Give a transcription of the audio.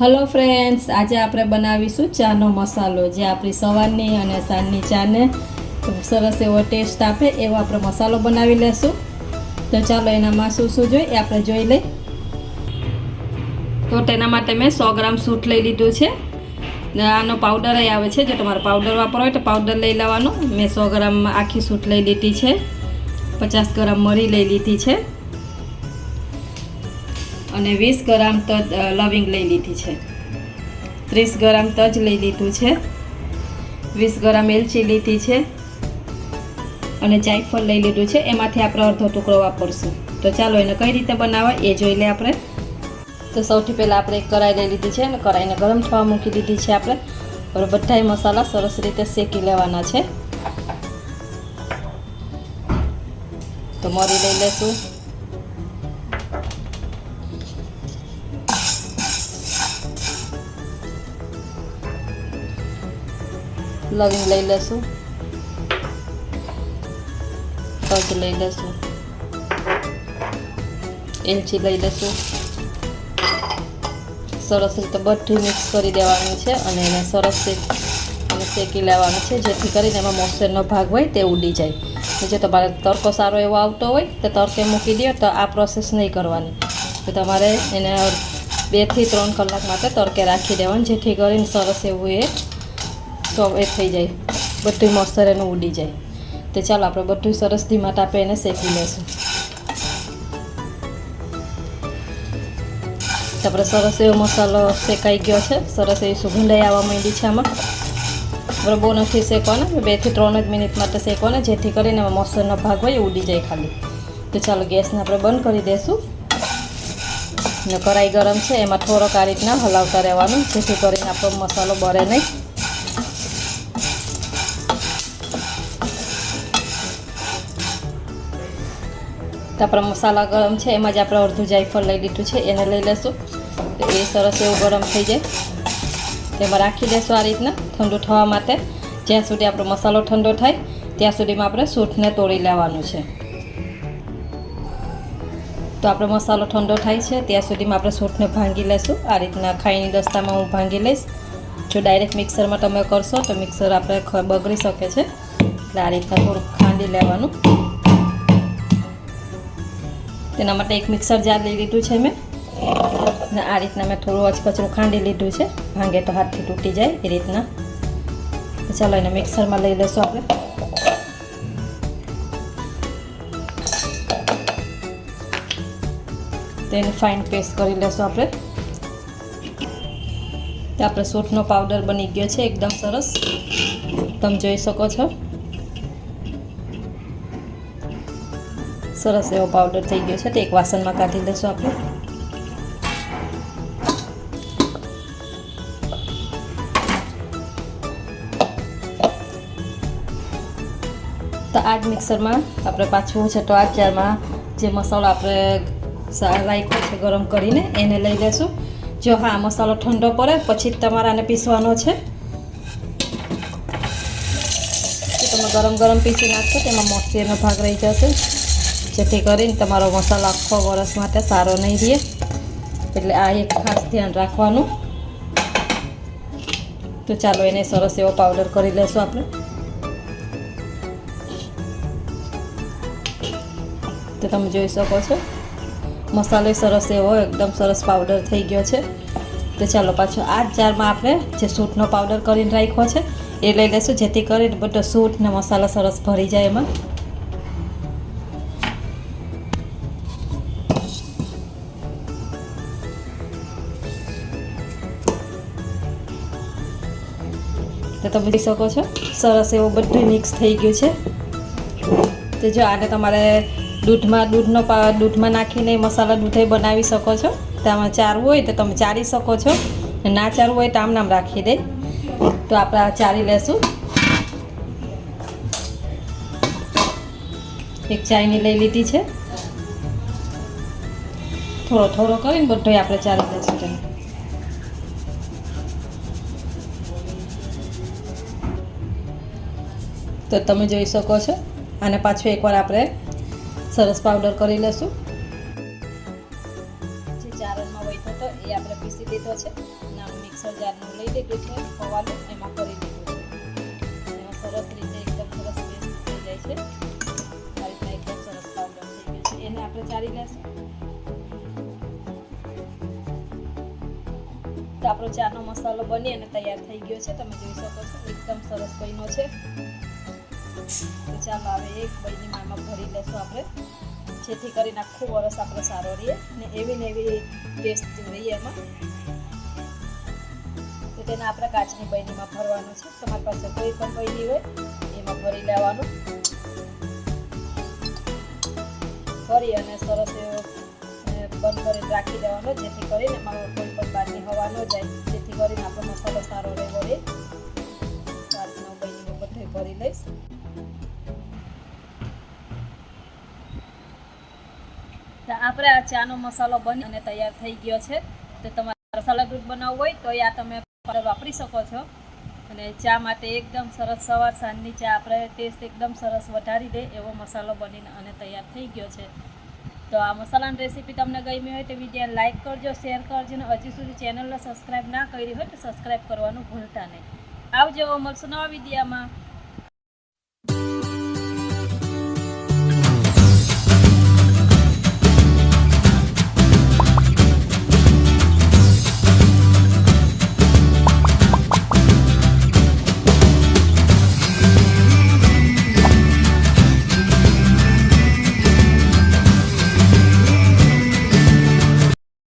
Hello friends આજે આપણે બનાવીશું ચાનો મસાલો. જે આપણી સવારની અને સાંજની ચાને સરસ એવો ટેસ્ટ આપે એવો આપણે મસાલો બનાવી લેશું. તો ચાલો એનામાં શું શું જોઈએ આપણે જોઈ લઈ તો તેના માટે મેં સો ગ્રામ સૂટ લઈ લીધું છે. આનો પાવડર આવે છે. જો તમારે પાવડર વાપરવો હોય તો પાવડર લઈ લેવાનો. મેં સો ગ્રામ આખી સૂટ લઈ લીધી છે. પચાસ ગ્રામ મરી લઈ લીધી છે. અને વીસ ગ્રામ તજ લવિંગ લઈ લીધી છે. ત્રીસ ગ્રામ તજ લઈ લીધું છે. વીસ ગ્રામ એલચી લીધી છે. અને જાયફળ લઈ લીધું છે. એમાંથી આપણે અડધો ટુકડો વાપરશું. તો ચાલો એને કઈ રીતે બનાવવા એ જોઈ લે આપણે. તો સૌથી પહેલાં આપણે એક કઢાઈ લઈ લીધી છે અને કઢાઈને ગરમ થવા મૂકી દીધી છે આપણે. હવે બધાય મસાલા સરસ રીતે શેકી લેવાના છે. તો મરી લઈ લેશું. લવિંગ લઈ લઈશું તજ લઈ લઈશું એલચી લઈ લઈશું સરસ રીતે બધું મિક્સ કરી દેવાનું છે અને એને સરસ અને શેકી લેવાનું છે, જેથી કરીને એમાં મોસરનો ભાગ હોય તે ઉડી જાય. જો તમારે તડકો સારો એવો આવતો હોય, તો તડકે મૂકી દો તો આ પ્રોસેસ નહીં કરવાની. તો તમારે એને બેથી ત્રણ કલાક માટે તડકે રાખી દેવાનું, જેથી કરીને સરસ એવું એ સો એ થઈ જાય. બધું મોસ્તર એનું ઉડી જાય. તો ચાલો આપણે બધું સરસ ધીમા તાપે એને શેકી લઈશું. આપણે સરસ એવો મસાલો શેકાઈ ગયો છે. સરસ એવી સુગંધાઈ આવવા માંડી છે આમાં. આપણે બહુ નથી શેકવાના. બેથી ત્રણ જ મિનિટ માટે શેકવાના. જેથી કરીને એમાં મોસરનો ભાગ હોય ઉડી જાય ખાલી. તો ચાલો ગેસને આપણે બંધ કરી દઈશું ને કરાઈ ગરમ છે. એમાં થોડોક આ રીતના હલાવતા રહેવાનું. જેથી કરીને આપણો મસાલો બળે નહીં. તો આપણા મસાલા ગરમ છે, એમાં જ આપણે અડધું જાયફળ લઈ લીધું છે, એને લઈ લેશું. એ સરસ એવું ગરમ થઈ જાય. તેમાં રાખી દેશું આ રીતના ઠંડુ થવા માટે. જ્યાં સુધી આપણો મસાલો ઠંડો થાય, ત્યાં સુધીમાં આપણે સૂઠને તોડી લેવાનું છે. તો આપણો મસાલો ઠંડો થાય છે, ત્યાં સુધીમાં આપણે સૂઠને ભાંગી લેશું. આ રીતના ખાઈની દસ્તામાં હું ભાંગી લઈશ. જો ડાયરેક્ટ મિક્સરમાં તમે કરશો, તો મિક્સર આપણે બગડી શકે છે. એટલે આ રીતના થોડુંક ખાંડી લેવાનું. તેના માટે એક મિક્સર જાર લઈ લીધું છે મેં. ને આ રીતના મેં થોડું અચકચરું ખાંડી લીધું છે. ભાંગે તો હાથથી તૂટી જાય એ રીતના. ચાલો એને મિક્સરમાં લઈ લેશું આપણે. તેને ફાઇન પેસ્ટ કરી લેશું આપણે. આપણે સૂટનો પાવડર બની ગયો છે, એકદમ સરસ. તમે જોઈ શકો છો. સરસ એવો પાવડર થઈ ગયો છે. તે એક વાસણમાં કાઢી લઈશું આપણે. તો આ જ મિક્સરમાં આપણે પાછું છે તો આ જારમાં જે મસાલો આપણે રાખ્યો છે ગરમ કરીને એને લઈ લેશું. જો હા, મસાલો ઠંડો પડે, પછી તમારે આને પીસવાનો છે. તમે ગરમ ગરમ પીસી નાખશો તેમાં મોસ્તીનો ભાગ રહી જશે. જેથી કરીને તમારો મસાલો આખો વરસ માટે સારો નહીં રહે. એટલે આ એક ખાસ ધ્યાન રાખવાનું. તો ચાલો એને સરસ એવો પાવડર કરી લેશું આપણે. તો તમે જોઈ શકો છો. મસાલો સરસ એવો, એકદમ સરસ પાવડર થઈ ગયો છે. તો ચાલો પાછો આ જારમાં આપણે જે સૂટનો પાવડર કરીને રાખ્યો છે, એ લઈ લેશું. જેથી કરીને બધો સૂટ ને મસાલા સરસ ભરી જાય એમાં. તો તમે જોઈ શકો છો. સરસ એવું બધું મિક્સ થઈ ગયું છે. તો જો આને તમારે દૂધમાં, દૂધનો દૂધમાં નાખીને મસાલા દૂધે બનાવી શકો છો. તેમાં ચારવું હોય તો તમે ચારી શકો છો. ના ચારવું હોય તો આમ નામ રાખી દે. તો આપણે આ ચારી લેશું. એક ચાયની લઈ લીધી છે. થોડો થોડો કરીને બધો આપણે ચારી લેશું. તો તમે જોઈ શકો છો. અને પાછું એકવાર આપણે સરસ પાવડર કરી લઈશું જે ચારણમાં વહીતો હતો, એ આપણે પીસી દીધો છે. નાનું મિક્સર જારનું લઈ લીધું છે પવાલું એમાં કરી દીધું છે. એમાં સરસ રીતે એકદમ સરસ પેસ્ટ થઈ જાય છે. આ રીતના એકદમ સરસ પાવડર છે. એને આપણે ચારી લેશું. તો આપણો ચાનો મસાલો બની અને તૈયાર થઈ ગયો છે. તમે જોઈ શકો છો, એકદમ સરસ બન્યો છે. તો ચાલો હવે એક બૈનીમાં આમાં ભરી લેશું આપણે. જેથી કરીને આખું વરસ આપણે સારો રહીએ ને એવી ને એવી ટેસ્ટ રહીએ એમાં. તો તેને આપણે કાચની બૈનીમાં ભરવાનું છે. તમારી પાસે કોઈ પણ બહેની હોય, એમાં ભરી લેવાનું. ભરી અને સરસ એવો બંધ કરીને રાખી દેવાનો, જેથી કરીને એમાં કોઈ પણ બહારની હવા ન જાય. જેથી કરીને આપણો મસાલો સારો રહેવો રહે. ભરી લઈશ. આપણે આ ચાનો મસાલો બની અને તૈયાર થઈ ગયો છે. તો તમારે મસાલા દૂધ બનાવવું હોય તો આ તમે વાપરી શકો છો. અને ચા માટે એકદમ સરસ સવાર સાંજની ચા આપણે ટેસ્ટ એકદમ સરસ વધારી દે એવો મસાલો બનીને અને તૈયાર થઈ ગયો છે. તો આ મસાલાની રેસીપી તમને ગમી હોય તો વીડિયો લાઇક કરજો, શેર કરજો અને હજી સુધી ચેનલને સબસ્ક્રાઈબ ના કરી હોય તો સબસ્ક્રાઈબ કરવાનું ભૂલતા નહીં. આવજો, મળશું નવા વિડીયામાં.